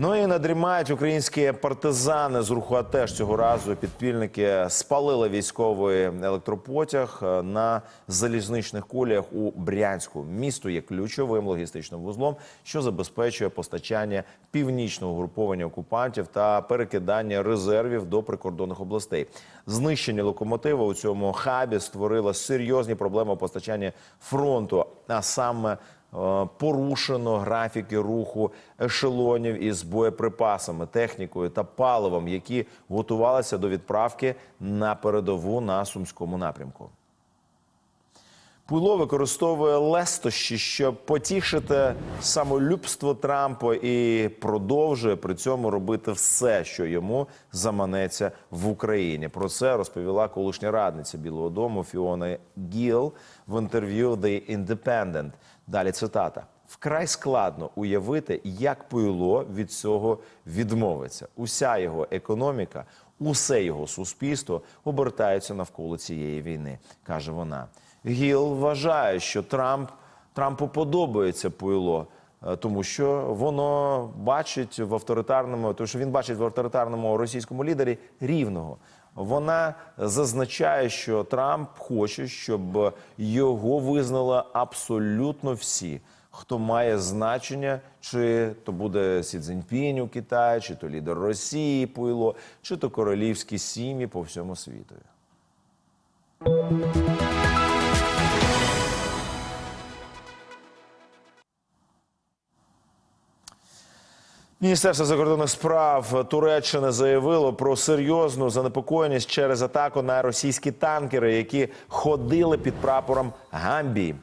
Ну і надрімають українські партизани з руху АТЕШ. Цього разу підпільники спалили військовий електропотяг е, на залізничних коліях у Брянську. Місто є ключовим логістичним вузлом, що забезпечує постачання північного груповання окупантів та перекидання резервів до прикордонних областей. Знищення локомотива у цьому хабі створило серйозні проблеми постачання фронту, а саме порушено графіки руху ешелонів із боєприпасами, технікою та паливом, які готувалися до відправки на передову на сумському напрямку. Пуйло використовує лестощі, щоб потішити самолюбство Трампа і продовжує при цьому робити все, що йому заманеться в Україні. Про це розповіла колишня радниця Білого Дому Фіона Гіл в інтерв'ю The Independent. Далі цитата. Вкрай складно уявити, як Пуйло від цього відмовиться. Уся його економіка, усе його суспільство обертаються навколо цієї війни, каже вона. Гіл вважає, що Трамп Трампу подобається Пуйло, е, тому що воно бачить в авторитарному, тому що він бачить в авторитарному російському лідері рівного. Вона зазначає, що Трамп хоче, щоб його визнали абсолютно всі, хто має значення, чи то буде Сі Цзіньпінь у Китаї, чи то лідер Росії Пуйло, чи то королівські сім'ї по всьому світу. Міністерство закордонних справ Туреччини заявило про серйозну занепокоєність через атаку на російські танкери, які ходили під прапором Гамбії.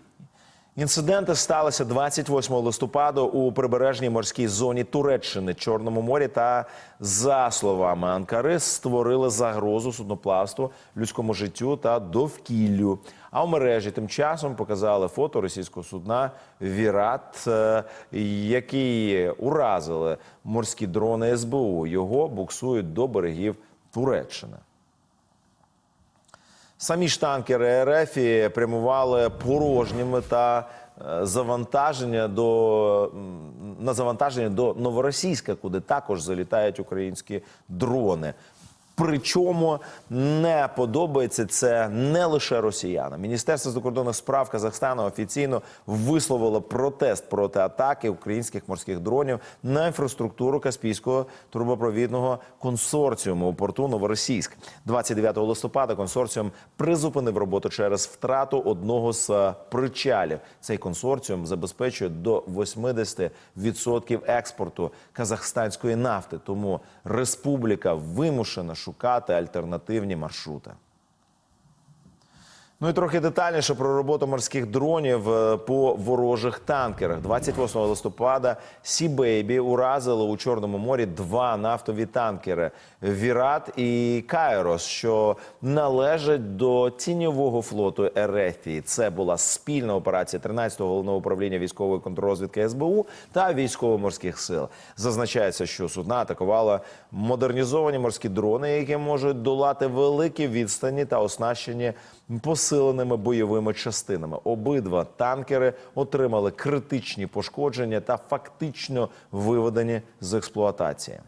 Інциденти сталися 28 листопада у прибережній морській зоні Туреччини, Чорному морі та, за словами Анкари, створили загрозу судноплавству, людському життю та довкіллю. А в мережі тим часом показали фото російського судна Вірат, е, який уразили морські дрони СБУ. Його буксують до берегів Туреччини. Самі ж танкери РФ прямували порожніми та е, завантаження до на завантаження до Новоросійська, куди також залітають українські дрони. Причому не подобається це не лише росіянам. Міністерство закордонних справ Казахстану офіційно висловило протест проти атаки українських морських дронів на інфраструктуру Каспійського трубопровідного консорціуму у порту Новоросійськ. 29 листопада консорціум призупинив роботу через втрату одного з е, причалів. Цей консорціум забезпечує до 80% експорту казахстанської нафти. Тому республіка вимушена шукати альтернативні маршрути. Ну і трохи детальніше про роботу морських дронів е, по ворожих танкерах. 28 листопада Сі Бейбі уразили у Чорному морі два нафтові танкери Вірат і Кайрос, що належать до тіньового флоту Ерефії. Це була спільна операція 13-го головного управління військової контррозвідки СБУ та військово-морських сил. Зазначається, що судна атакували модернізовані морські дрони, які можуть долати великі відстані та оснащені посиленими бойовими частинами. Обидва танкери отримали критичні пошкодження та фактично виведені з експлуатації.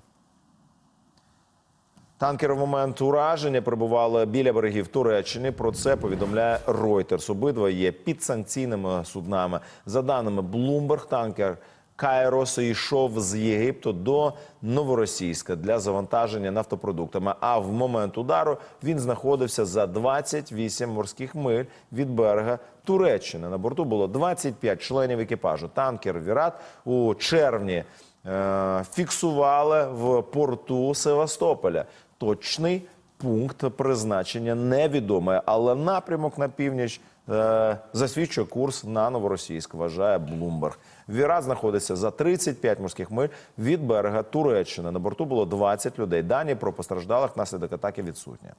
Танкери в момент ураження перебували біля берегів Туреччини. Про це повідомляє Reuters. Обидва є підсанкційними суднами. За даними Bloomberg, танкер Кайрос йшов з Єгипту до Новоросійська для завантаження нафтопродуктами. А в момент удару він знаходився за 28 морських миль від берега Туреччини. На борту було 25 членів екіпажу. Танкер Вірат у червні е, фіксували в порту Севастополя. Точний пункт призначення невідомий, але напрямок на північ засвідчує курс на Новоросійськ, вважає Блумберг. Віра знаходиться за 35 морських миль від берега Туреччини. На борту було 20 людей. Дані про постраждалих внаслідок атаки відсутні.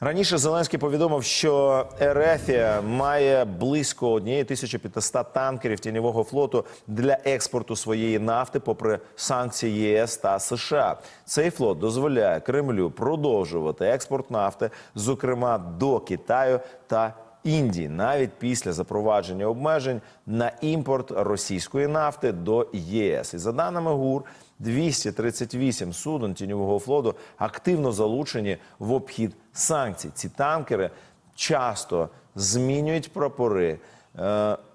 Раніше Зеленський повідомив, що Ерефія має близько 1500 танкерів тіньового флоту для експорту своєї нафти, попри санкції ЄС та США. Цей флот дозволяє Кремлю продовжувати експорт нафти, зокрема до Китаю та Індії навіть після запровадження обмежень на імпорт російської нафти до ЄС. І за даними ГУР, 238 суден тіньового флоту активно залучені в обхід санкцій. Ці танкери часто змінюють прапори.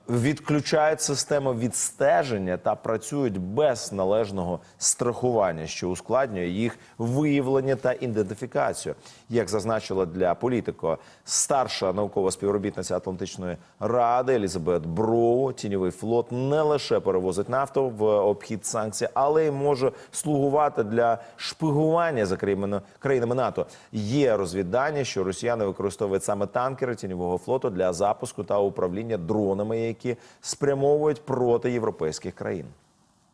Відключають систему відстеження та працюють без належного страхування, що ускладнює їх виявлення та ідентифікацію. Як зазначила для політико старша наукова співробітниця Атлантичної ради Елізабет Броу, тіньовий флот не лише перевозить нафту в обхід санкцій, але й може слугувати для шпигування за країнами НАТО. Є розвідання, що росіяни використовують саме танкери тіньового флоту для запуску та управління дронами, які спрямовують проти європейських країн.